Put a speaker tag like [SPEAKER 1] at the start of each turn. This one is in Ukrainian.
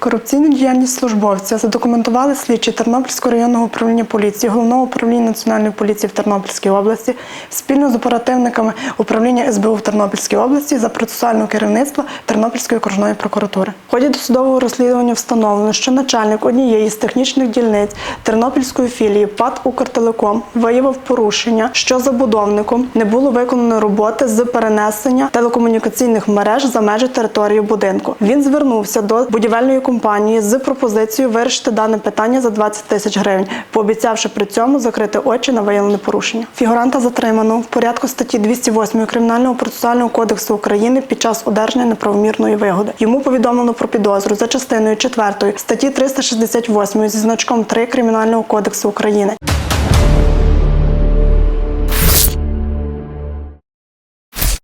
[SPEAKER 1] Корупційну діяльність службовця задокументували слідчі Тернопільського районного управління поліції, головного управління національної поліції в Тернопільській області спільно з оперативниками управління СБУ в Тернопільській області за процесуального керівництва Тернопільської окружної прокуратури. В ході досудового розслідування встановлено, що начальник однієї з технічних дільниць Тернопільської філії ПАТ «Укртелеком» виявив порушення, що забудовником не було виконано роботи з перенесення телекомунікаційних мереж за межі території будинку. Він звернувся до будівельної компанії з пропозицією вирішити дане питання за 20 тисяч гривень, пообіцявши при цьому закрити очі на виявлене порушення. Фігуранта затримано в порядку статті 208 Кримінального процесуального кодексу України під час одержання неправомірної вигоди. Йому повідомлено про підозру за частиною 4 статті 368 зі значком 3 Кримінального кодексу України.